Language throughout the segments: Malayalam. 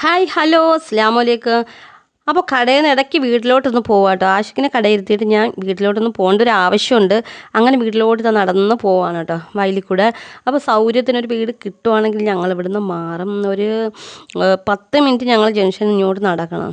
ഹായ് ഹലോ അസ്ലാമലൈക്കും അപ്പോൾ കടയിൽ നിന്ന് ഇടയ്ക്ക് വീട്ടിലോട്ടൊന്ന് പോവാം കേട്ടോ ആഷിക്കിനെ കടയിരുത്തിയിട്ട് ഞാൻ വീട്ടിലോട്ടൊന്ന് പോകേണ്ട ഒരു ആവശ്യമുണ്ട് അങ്ങനെ വീട്ടിലോട്ട് നടന്ന് പോവാണ് കേട്ടോ വയലിൽ കൂടെ അപ്പോൾ സൗകര്യത്തിനൊരു വീട് കിട്ടുവാണെങ്കിൽ ഞങ്ങൾ ഇവിടുന്ന് മാറും. ഒരു പത്ത് മിനിറ്റ് ഞങ്ങൾ ജംഗ്ഷനിൽ ഇങ്ങോട്ട് നടക്കണം.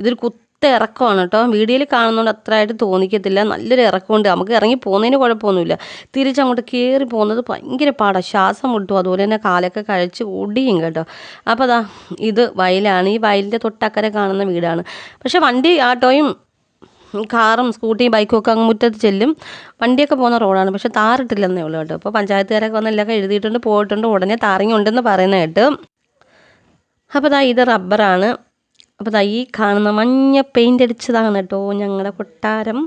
ഇതൊരു കുത്ത ഇറക്കമാണ് കേട്ടോ. വീഡിയോയിൽ കാണുന്നതുകൊണ്ട് അത്രയായിട്ട് തോന്നിക്കത്തില്ല. നല്ലൊരു ഇറക്കമുണ്ട്. നമുക്ക് ഇറങ്ങി പോകുന്നതിന് കുഴപ്പമൊന്നുമില്ല. തിരിച്ചങ്ങോട്ട് കയറി പോകുന്നത് ഭയങ്കര പാടാണ് ശ്വാസം മുട്ടും. അതുപോലെ തന്നെ കാലൊക്കെ കഴിച്ച് ഓടിയും കേട്ടോ. അപ്പോൾ അതാ ഇത് വയലാണ്. ഈ വയലിന്റെ തൊട്ടക്കരെ കാണുന്ന വീടാണ്. പക്ഷേ വണ്ടി ആട്ടോയും കാറും സ്കൂട്ടിയും ബൈക്കും ഒക്കെ അങ്ങ് മുറ്റത്ത് ചെല്ലും. വണ്ടിയൊക്കെ പോകുന്ന റോഡാണ്. പക്ഷെ താറിട്ടില്ലെന്നേ ഉള്ളൂ കേട്ടോ. അപ്പോൾ പഞ്ചായത്തുകാരൊക്കെ വന്ന് എല്ലാം എഴുതിയിട്ടുണ്ട് പോയിട്ടുണ്ട്. ഉടനെ താറിങ്ങുണ്ടെന്ന് പറയുന്ന കേട്ട്. അപ്പോൾ ദാ ഇത് റബ്ബറാണ് അപ്പോൾ ദാ ഈ കാണുന്ന മഞ്ഞ പെയിന്റ് അടിച്ചതാണ് കേട്ടോ ഞങ്ങളുടെ കൊട്ടാരം.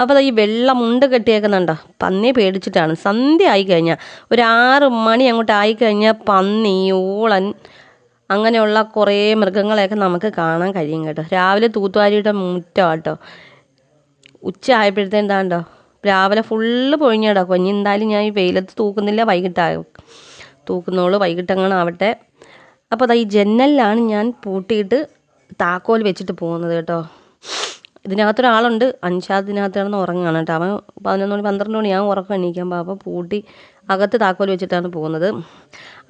അപ്പോൾ ദാ ഈ വെള്ള മുണ്ട് കെട്ടിയേക്കുന്നുണ്ടോ? പന്നി പേടിച്ചിട്ടാണ്. സന്ധ്യ ആയി കഴിഞ്ഞാൽ ഒരു ആറ് മണി അങ്ങോട്ട് ആയി കഴിഞ്ഞാൽ പന്നി ഓളൻ അങ്ങനെയുള്ള കുറേ മൃഗങ്ങളെയൊക്കെ നമുക്ക് കാണാൻ കഴിയും കേട്ടോ. രാവിലെ തൂത്തുവാരിയുടെ മുറ്റം കേട്ടോ ഉച്ച ആയപ്പോഴത്തേന് എന്താണ്ടോ? രാവിലെ ഫുള്ള് പൊഴിഞ്ഞ് കിടക്കും ഇനി എന്തായാലും ഞാൻ ഈ വെയിലത്ത് തൂക്കുന്നില്ല വൈകിട്ടാകും തൂക്കുന്നോളൂ വൈകിട്ടങ്ങനെ ആവട്ടെ അപ്പോൾ അതാ ഈ ജനലിലാണ് ഞാൻ പൂട്ടിയിട്ട് താക്കോൽ വെച്ചിട്ട് പോകുന്നത് കേട്ടോ. ഇതിനകത്തൊരാളുണ്ട് അൻഷാദിനകത്ത് കിടന്ന് ഉറങ്ങുകയാണ് കേട്ടോ. അവൻ പതിനൊന്ന് മണി പന്ത്രണ്ട് മണി ഞാൻ ഉറക്കം എണീക്കുമ്പോൾ അപ്പോൾ പൂട്ടി അകത്ത് താക്കോൽ വെച്ചിട്ടാണ് പോകുന്നത്.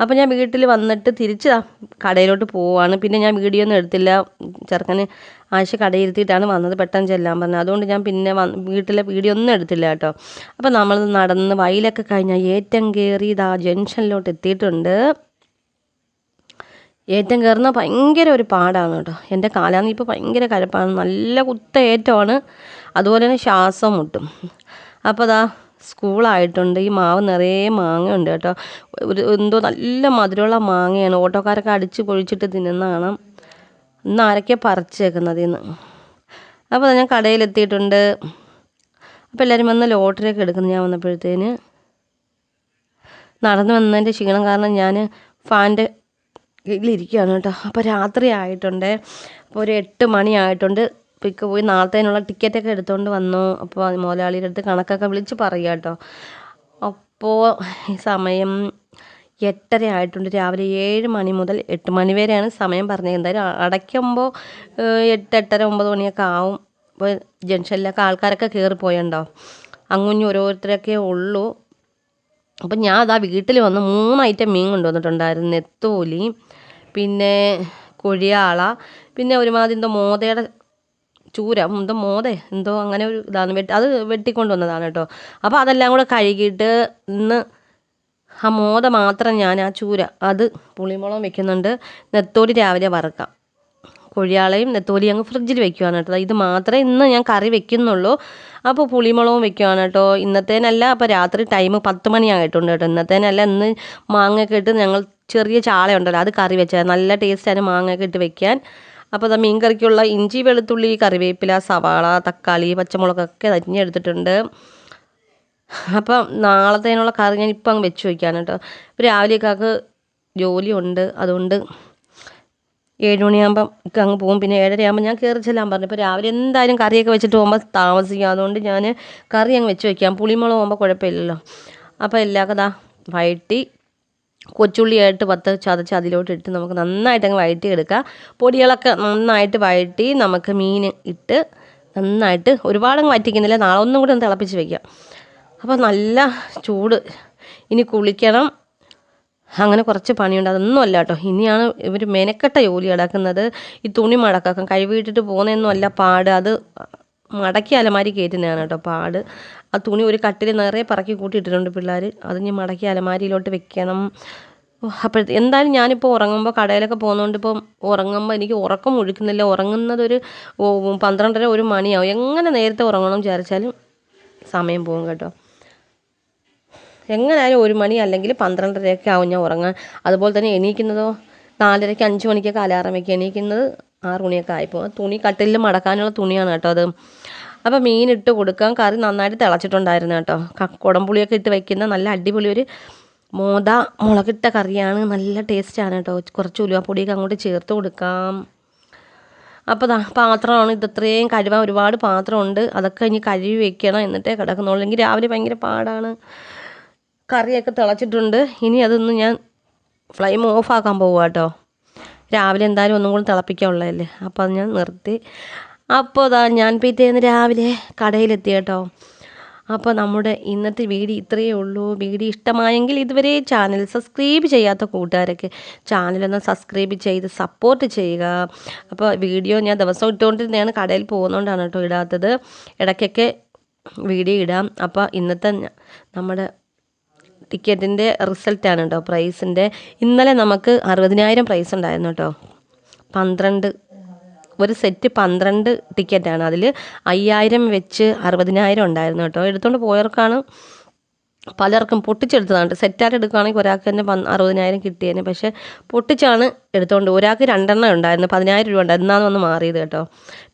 അപ്പോൾ ഞാൻ വീട്ടിൽ വന്നിട്ട് തിരിച്ച് കടയിലോട്ട് പോവാണ്. പിന്നെ ഞാൻ വീഡിയോ ഒന്നും എടുത്തില്ല. ചെറുക്കന് ആഴ്ച കടയിരുത്തിയിട്ടാണ് വന്നത് പെട്ടെന്ന് ചെല്ലാൻ പറഞ്ഞത്. അതുകൊണ്ട് ഞാൻ പിന്നെ വീട്ടിലെ വീഡിയോ ഒന്നും എടുത്തില്ല കേട്ടോ. അപ്പോൾ നമ്മൾ നടന്ന് വയലൊക്കെ കഴിഞ്ഞാൽ ഏറ്റം കയറി ഇതാ ജംഗ്ഷനിലോട്ട് എത്തിയിട്ടുണ്ട്. ഏറ്റം കയറുന്ന ഭയങ്കര ഒരു പാടാണ് കേട്ടോ. എന്റെ കാലാന്ന് ഇപ്പോൾ ഭയങ്കര കരപ്പാണ്. നല്ല കുത്ത ഏറ്റമാണ്. അതുപോലെ തന്നെ ശ്വാസം മുട്ടും. അപ്പോൾ അതാ സ്കൂളായിട്ടുണ്ട്. ഈ മാവ് നിറയെ മാങ്ങ ഉണ്ട് കേട്ടോ. ഒരു എന്തോ നല്ല മധുരമുള്ള മാങ്ങയാണ്. ഓട്ടോക്കാരൊക്കെ അടിച്ച് പൊഴിച്ചിട്ട് തിന്നുന്നതാണ്. ഇന്ന് ആരൊക്കെ പറിച്ചേക്കുന്നത് ഇന്ന്? അപ്പോൾ ഞാൻ കടയിലെത്തിയിട്ടുണ്ട്. അപ്പോൾ എല്ലാവരും വന്ന് ലോട്ടറിയൊക്കെ എടുക്കുന്നു ഞാൻ വന്നപ്പോഴത്തേന്. നടന്നു വന്നതിന്റെ ക്ഷീണം കാരണം ഞാൻ ഫാന്റെ കീഴിലിരിക്കുകയാണ് കേട്ടോ. അപ്പോൾ രാത്രി ആയിട്ടുണ്ട്. അപ്പോൾ ഒരു എട്ട് മണി ആയിട്ടുണ്ട്. പിക്ക് പോയി നാളത്തേനുള്ള ടിക്കറ്റൊക്കെ എടുത്തുകൊണ്ട് വന്നു. അപ്പോൾ മുതലാളിയുടെ അടുത്ത് കണക്കൊക്കെ വിളിച്ച് പറയുക കേട്ടോ. അപ്പോൾ ഈ സമയം എട്ടര ആയിട്ടുണ്ട്. രാവിലെ ഏഴ് മണി മുതൽ എട്ട് മണി വരെയാണ് സമയം പറഞ്ഞത്. എന്തായാലും അടയ്ക്കുമ്പോൾ എട്ട് എട്ടര ഒമ്പത് മണിയൊക്കെ ആവും. അപ്പോൾ ജംഗ്ഷനിലൊക്കെ ആൾക്കാരൊക്കെ കയറിപ്പോയുണ്ടോ പോയണ്ടോ അങ്ങുഞ്ഞ് ഓരോരുത്തരൊക്കെ ഉള്ളൂ. അപ്പം ഞാൻ അതാ വീട്ടിൽ വന്ന് മൂന്ന് ഐറ്റം മീൻ കൊണ്ടുവന്നിട്ടുണ്ടായിരുന്നു നെത്തോലി പിന്നെ കൊഴിയാള പിന്നെ ഒരുമാതിരി എന്തോ മോതയുടെ ചൂര എന്തോ മോതെ എന്തോ അങ്ങനെ ഒരു ഇതാണ് വെട്ടി അത് വെട്ടിക്കൊണ്ട് വന്നതാണ് കേട്ടോ. അപ്പോൾ അതെല്ലാം കൂടെ കഴുകിയിട്ട് ഇന്ന് ആ മോത മാത്രം ഞാൻ ആ ചൂര അത് പുളിമുളകും വെക്കുന്നുണ്ട് നെത്തോലി രാവിലെ വറക്കാം. കൊഴിയാളയും നെത്തോലി അങ്ങ് ഫ്രിഡ്ജിൽ വെക്കുവാണ് കേട്ടോ. ഇത് മാത്രമേ ഇന്ന് ഞാൻ കറി വെക്കുന്നുള്ളൂ. അപ്പോൾ പുളിമുളകും വെക്കുവാണ് കേട്ടോ. ഇന്നത്തേനല്ല അപ്പോൾ രാത്രി ടൈം പത്ത് മണിയായിട്ടുണ്ട് കേട്ടോ. ഇന്നത്തേനല്ല ഇന്ന് മാങ്ങയൊക്കെ ഇട്ട് ഞങ്ങൾ ചെറിയ ചാള ഉണ്ടല്ലോ അത് കറി വെച്ചാൽ നല്ല ടേസ്റ്റാണ് മാങ്ങയൊക്കെ ഇട്ട് വെക്കാൻ. അപ്പോൾ അത് മീൻ കറിക്കുള്ള ഇഞ്ചി വെളുത്തുള്ളി കറിവേപ്പില സവാള തക്കാളി പച്ചമുളകൊക്കെ അരിഞ്ഞെടുത്തിട്ടുണ്ട്. അപ്പം നാളത്തേനുള്ള കറി ഞാൻ ഇപ്പം അങ്ങ് വെച്ച് വയ്ക്കാൻ കേട്ടോ. രാവിലെയൊക്കെ ജോലിയുണ്ട്. അതുകൊണ്ട് ഏഴ് മണിയാകുമ്പം അങ്ങ് പോകും. പിന്നെ ഏഴരയാകുമ്പോൾ ഞാൻ കയറി ചെല്ലാൻ പറഞ്ഞു. ഇപ്പോൾ രാവിലെ എന്തായാലും കറിയൊക്കെ വെച്ചിട്ട് പോകുമ്പോൾ താമസിക്കും. അതുകൊണ്ട് ഞാൻ കറി അങ്ങ് വെച്ച് വയ്ക്കാം പുളിമുളക് പോകുമ്പോൾ കുഴപ്പമില്ലല്ലോ. അപ്പോൾ എല്ലാ കഥ വയറ്റി വഴറ്റി കൊച്ചുള്ളിയായിട്ട് പത്ത് ചതച്ച് അതിലോട്ട് ഇട്ട് നമുക്ക് നന്നായിട്ട് അങ്ങ് വഴറ്റി എടുക്കാം പൊടികളൊക്കെ നന്നായിട്ട് വഴറ്റി നമുക്ക് മീൻ ഇട്ട് നന്നായിട്ട് ഒരുപാടങ്ങ് വറ്റിക്കുന്നില്ല. നാളെ ഒന്നും കൂടി ഒന്ന് തിളപ്പിച്ച് വെക്കാം. അപ്പോൾ നല്ല ചൂട്. ഇനി കുളിക്കണം. അങ്ങനെ കുറച്ച് പണിയുണ്ട്. അതൊന്നും അല്ല കേട്ടോ. ഇനിയാണ് ഇവർ മെനക്കെട്ട ജോലി കിടക്കുന്നത് ഈ തുണി മടക്കാക്കാൻ കഴിവിട്ടിട്ട് പോകുന്നതൊന്നും അല്ല പാട്. അത് മടക്കി അലമാരി കയറ്റുന്നതാണ് കേട്ടോ പാട്. ആ തുണി ഒരു കട്ടിൽ നിറയെ പറക്കി കൂട്ടിയിട്ടിട്ടുണ്ട് പിള്ളേർ അത് ഞാൻ മടക്കി അലമാരിയിലോട്ട് വെക്കണം. അപ്പോഴത്തെ എന്തായാലും ഞാനിപ്പോൾ ഉറങ്ങുമ്പോൾ കടയിലൊക്കെ പോകുന്നതുകൊണ്ട് ഇപ്പം ഉറങ്ങുമ്പോൾ എനിക്ക് ഉറക്കം ഒഴുക്കുന്നില്ല. ഉറങ്ങുന്നതൊരു പന്ത്രണ്ടര ഒരു മണിയാവും. എങ്ങനെ നേരത്തെ ഉറങ്ങണം വിചാരിച്ചാലും സമയം പോകും കേട്ടോ. എങ്ങനെയായാലും ഒരു മണി അല്ലെങ്കിൽ പന്ത്രണ്ടരയൊക്കെ ആവും ഞാൻ ഉറങ്ങാൻ. അതുപോലെ തന്നെ എണീക്കുന്നതോ നാലരയ്ക്ക് അഞ്ച് മണിക്കൊക്കെ അലാറം വയ്ക്കുക എണീക്കുന്നത് ആറ് മണിയൊക്കെ ആയിപ്പോൾ തുണി കട്ടിലിൽ മടക്കാനുള്ള തുണിയാണ് കേട്ടോ അത്. അപ്പോൾ മീൻ ഇട്ട് കൊടുക്കാൻ കറി നന്നായിട്ട് തിളച്ചിട്ടുണ്ടായിരുന്നു കേട്ടോ. കുടംപുളിയൊക്കെ ഇട്ട് വയ്ക്കുന്ന നല്ല അടിപൊളി ഒരു മോദ മുളകിട്ട കറിയാണ്. നല്ല ടേസ്റ്റാണ് കേട്ടോ. കുറച്ച് ഉലുവാപ്പൊടിയൊക്കെ അങ്ങോട്ട് ചേർത്ത് കൊടുക്കാം. അപ്പോൾ പാത്രമാണ്. ഇത് ഇത്രയും കഴുകാൻ ഒരുപാട് പാത്രമുണ്ട്. അതൊക്കെ ഇനി കഴുകി വെക്കണം എന്നിട്ടേ കിടക്കുന്നുള്ളൂ. എങ്കിൽ രാവിലെ ഭയങ്കര പാടാണ്. കറിയൊക്കെ തിളച്ചിട്ടുണ്ട്. ഇനി അതൊന്ന് ഞാൻ ഫ്ലെയിം ഓഫാക്കാൻ പോവുക കേട്ടോ രാവിലെ എന്തായാലും ഒന്നും കൂടി തിളപ്പിക്കാനുള്ളതല്ലേ അപ്പോൾ അത് ഞാൻ നിർത്തി. അപ്പോൾ അതാ ഞാൻ പിറ്റേന്ന് രാവിലെ കടയിലെത്തി കേട്ടോ അപ്പോൾ നമ്മുടെ ഇന്നത്തെ വീഡിയോ ഇത്രയേ ഉള്ളൂ. വീഡിയോ ഇഷ്ടമായെങ്കിൽ ഇതുവരെ ചാനൽ സബ്സ്ക്രൈബ് ചെയ്യാത്ത കൂട്ടുകാരൊക്കെ ചാനലൊന്ന് സബ്സ്ക്രൈബ് ചെയ്ത് സപ്പോർട്ട് ചെയ്യുക. അപ്പോൾ വീഡിയോ ഞാൻ ദിവസം ഇട്ടുകൊണ്ടിരുന്നതാണ്. കടയിൽ പോകുന്നതുകൊണ്ടാണ് കേട്ടോ ഇടാത്തത്. ഇടയ്ക്കൊക്കെ വീഡിയോ ഇടാം. അപ്പോൾ ഇന്നത്തെ നമ്മുടെ ടിക്കറ്റിന്റെ റിസൾട്ടാണ് കേട്ടോ പ്രൈസിന്റെ ഇന്നലെ നമുക്ക് അറുപതിനായിരം പ്രൈസ് ഉണ്ടായിരുന്നു കേട്ടോ പന്ത്രണ്ട് ഒരു സെറ്റ് പന്ത്രണ്ട് ടിക്കറ്റാണ് അതിൽ അയ്യായിരം വെച്ച് അറുപതിനായിരം ഉണ്ടായിരുന്നു കേട്ടോ എടുത്തുകൊണ്ട് പോയവർക്കാണ് പലർക്കും പൊട്ടിച്ചെടുത്തതാണ് സെറ്റായിട്ട് എടുക്കുകയാണെങ്കിൽ ഒരാൾക്ക് തന്നെ പന് അറുപതിനായിരം കിട്ടിയേനെ. പക്ഷേ പൊട്ടിച്ചാണ് എടുത്തുകൊണ്ട് ഒരാൾക്ക് രണ്ടെണ്ണം ഉണ്ടായിരുന്നു പതിനായിരം രൂപ ഉണ്ടായിരുന്നു. എന്നാണ് വന്ന് മാറിയത് കേട്ടോ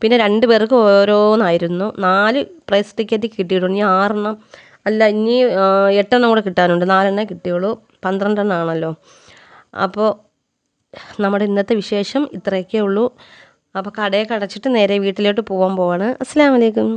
പിന്നെ രണ്ട് പേർക്ക് ഓരോന്നായിരുന്നു. നാല് പ്രൈസ് ടിക്കറ്റ് കിട്ടിയിട്ടുണ്ട്. ഇനി ആറെണ്ണം അല്ല ഇനി എട്ടെണ്ണം കൂടെ കിട്ടാനുണ്ട്. നാലെണ്ണേ കിട്ടിയുള്ളൂ. പന്ത്രണ്ടെണ്ണം ആണല്ലോ അപ്പോൾ നമ്മുടെ ഇന്നത്തെ വിശേഷം ഇത്രയൊക്കെ ഉള്ളൂ. അപ്പോൾ കടയൊക്കെ അടച്ചിട്ട് നേരെ വീട്ടിലോട്ട് പോകാൻ പോവാണ്. അസ്സാം വലൈക്കും